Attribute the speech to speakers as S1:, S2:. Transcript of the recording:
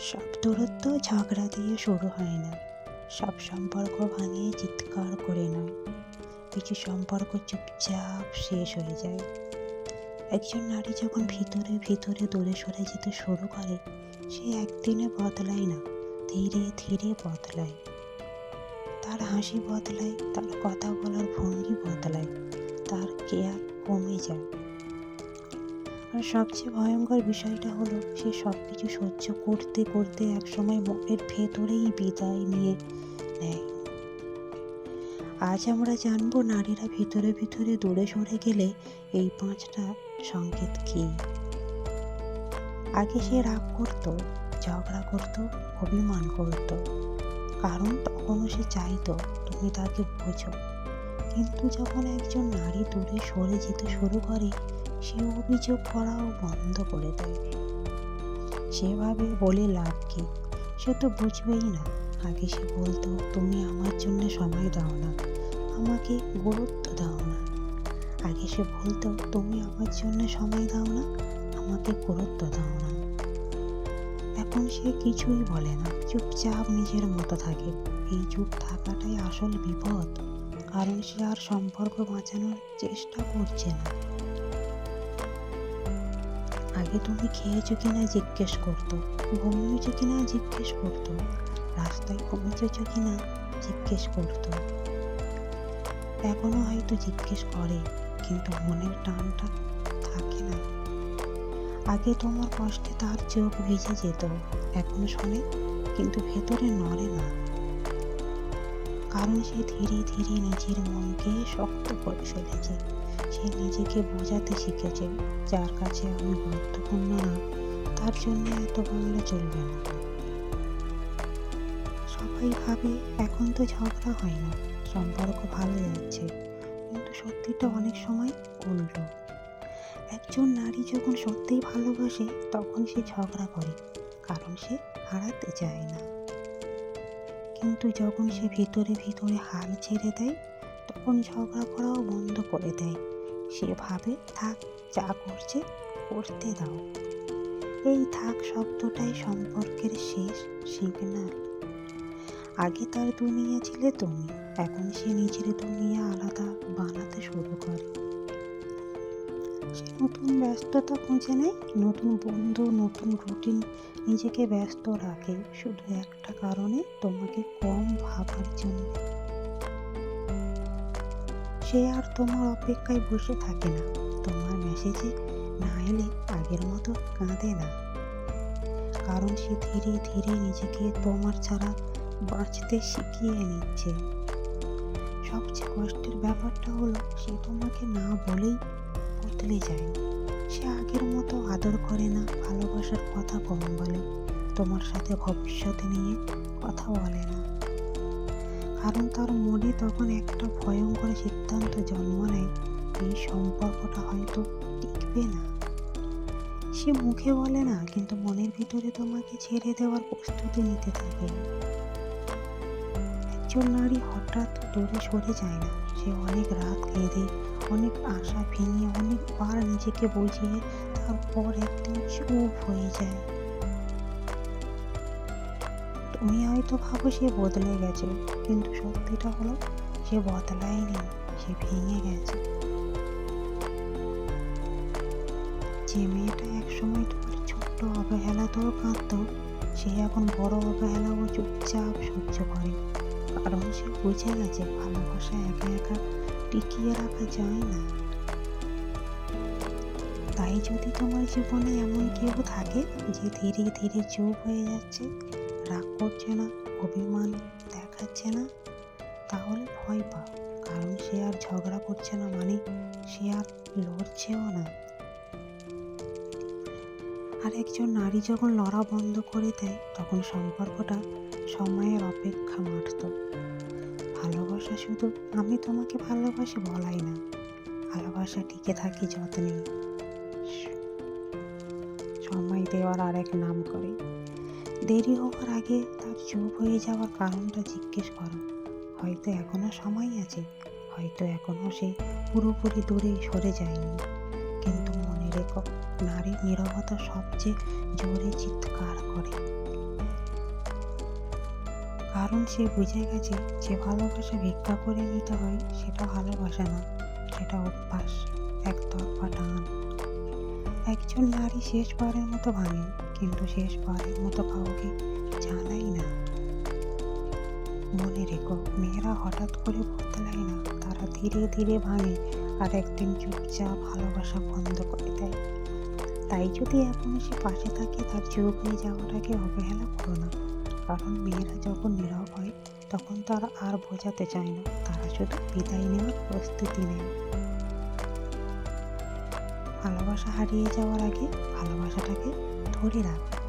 S1: সব দূরত্ব ঝগড়া দিয়ে শুরু হয় না। সব সম্পর্ক ভাঙিয়ে চিৎকার করে নয়। কিছু সম্পর্ক চুপচাপ শেষ হয়ে যায়। একজন নারী যখন ভিতরে ভিতরে দূরে সরে যেতে শুরু করে, সে একদিনে বদলায় না, ধীরে ধীরে বদলায়। তার হাসি বদলায়, তার কথা বলার ভঙ্গি বদলায়, তার কেয়ার কমে যায়। আর সবচেয়ে ভয়ঙ্কর বিষয়টা হলো, সে সব কিছু সহ্য করতে করতে একসময় মনের ভেতরেই বিদায় নিয়ে নেয়। আজ আমরা জানব নারীরা ভিতরে ভিতরে দূরে সরে গেলে এই পাঁচটা সংকেত কী। আগে সে রাগ করত, ঝগড়া করত, অভিমান করত। কারণ তখনও সে চাইতো, তুমি তাকে বোঝো। কিন্তু যখন একজন নারী দূরে সরে যেতে শুরু করে সে অভিযোগ করাও বন্ধ করে দেয়। সেভাবে বলে লাভ কি? সে তো বুঝবেই না। আগে সে বলতো, তুমি আমার জন্য সময় দাও না। আমাকে গুরুত্ব দাও না। আগে সে বলতো, তুমি আমার জন্য সময় দাও না। আমাকে গুরুত্ব দাও না। এখন সে কিছুই বলে না। চুপচাপ নিজের মতো থাকে। এই চুপ থাকাটাই আসল বিপদ। কারণ সে আর সম্পর্ক বাঁচানোর চেষ্টা করছে না। আগে তুমি খেয়েছো কিনা জিজ্ঞেস করতো, ঘুমিয়েছো কিনা জিজ্ঞেস করতো, রাস্তায় ঘুমিয়েছো কিনা জিজ্ঞেস করতো। এখনও হয়তো জিজ্ঞেস করে, কিন্তু মনের টানটা থাকে না। আগে তোমার কষ্টে তার চোখ ভিজে যেত, এখন শোনে, কিন্তু ভেতরে নড়ে না। কারণ সে ধীরে ধীরে নিজের মনকে শক্ত করে ফেলেছে সে নিজেকে বোঝাতে শিখেছে, যার কাছে আমি গুরুত্বপূর্ণ না, তার জন্য এত বাংলা চলবে না। সবাই ভাবে এখন তো ঝগড়া হয় না, সম্পর্ক ভালো যাচ্ছে, কিন্তু সত্যিটা অনেক সময় উল্টো। একজন নারী যখন সত্যিই ভালোবাসে, তখন সে ঝগড়া করে, কারণ সে হারাতে চায় না। কিন্তু যখন সে ভিতরে ভিতরে হাল ছেড়ে দেয়, তখন ঝগড়া করাও বন্ধ করে দেয়। সে ভাবে থাক, যা করছে করতে দাও। এই থাক শব্দটাই সম্পর্কের শেষ সিগনাল আগে তার দুনিয়া ছিলে তুমি, এখন সে নিজের দুনিয়া আলাদা বানাতে শুরু করে। সে নতুন ব্যস্ততা খুঁজে নেয়, নতুন বন্ধু, নতুন রুটিন নিজেকে ব্যস্ত রাখে। শুধু একটা কারণে তোমাকে কম ভাবার জন্য। সে আর তোমার অপেক্ষায় বসে থাকে না। তোমার মেসেজে না এলে আগের মতো কাঁদে না। কারণ সে ধীরে ধীরে নিজেকে তোমার ছাড়া বাঁচতে শিখিয়ে নিচ্ছে। সবচেয়ে কষ্টের ব্যাপারটা হলো, সে তোমাকে না বলেই বদলে যায়। সে আগের মতো আদর করে না, ভালোবাসার কথা কম বলে। তোমার সাথে ভবিষ্যতে নিয়ে কথা বলে না। কারণ তার মনে তখন একটা ভয়ঙ্কর সিদ্ধান্ত জন্ম নেয়। এই সম্পর্কটা হয়তো টিকবে না। সে মুখে বলে না, কিন্তু মনের ভিতরে তোমাকে ছেড়ে দেওয়ার প্রস্তুতি নিতে থাকে একজন নারী হঠাৎ দূরে সরে যায় না। সে অনেক রাত কেঁদে, অনেক আশা ভেঙে, অনেকবার নিজেকে বুঝিয়ে তারপর একদিন চুপ হয়ে যায়। তুমি হয়তো ভাবো সে বদলে গেছে, কিন্তু সত্যিটা হলো সে বদলায়নি, সে ভেঙে গেছে। যে মেয়েটা একসময় তোমার ছোট্ট অবহেলাতেও কাঁদতো, সে এখন বড় অবহেলাও চুপচাপ সহ্য করে। কারণ সে বুঝে গেছে ভালোবাসা একা একা টিকিয়ে রাখা যায় না। তাই যদি তোমার জীবনে এমন কেউ থাকে যে ধীরে ধীরে চুপ হয়ে যাচ্ছে রাগ করছে না, অভিমান দেখাচ্ছে না, তাহলে ভয় পা কারণ সে আর ঝগড়া করছে না মানে সে আর লড়ছেও না। আর একজন নারী যখন লড়া বন্ধ করে দেয়, তখন সম্পর্কটা সময়ের অপেক্ষা মারত। ভালোবাসা শুধু আমি তোমাকে ভালোবাসি বলাই না, ভালোবাসা টিকে থাকি যত্নে। সময় দেওয়ার আরেক নাম করে। দেরি হওয়ার আগে তার চুপ হয়ে যাওয়ার কারণটা জিজ্ঞেস করো। হয়তো এখনও সময় আছে, হয়তো এখনও সে পুরোপুরি দূরে সরে যায়নি। কিন্তু মনে রেখো নারীর নীরবতা সবচেয়ে জোরে চিৎকার করে। কারণ সে বুঝে গেছে, যে ভালোবাসা ভিক্ষা করে নিতে হয়, সেটা ভালোবাসা না, সেটা অভ্যাস একতরফা টান। একজন নারী শেষবারের মতো ভাঙে কিন্তু শেষবারের মতো কাউকে জানাই না। মনে রেখো, মেয়েরা হঠাৎ করে বদলায় না, তারা ধীরে ধীরে ভাঙে আর একদিন চুপচাপ ভালোবাসা বন্ধ করে দেয়। তাই যদি এখন সে পাশে থাকে, তার চোখ হয়ে যাওয়াটাকে অবহেলা করো না। কারণ মেয়েরা যখন নীরব হয়, তখন তারা আর বোঝাতে চায় না। তারা শুধু বিদায় নেওয়ার প্রস্তুতি নেয়। ভালোবাসা হারিয়ে যাওয়ার আগে ভালোবাসাটাকে ধরে রাখ।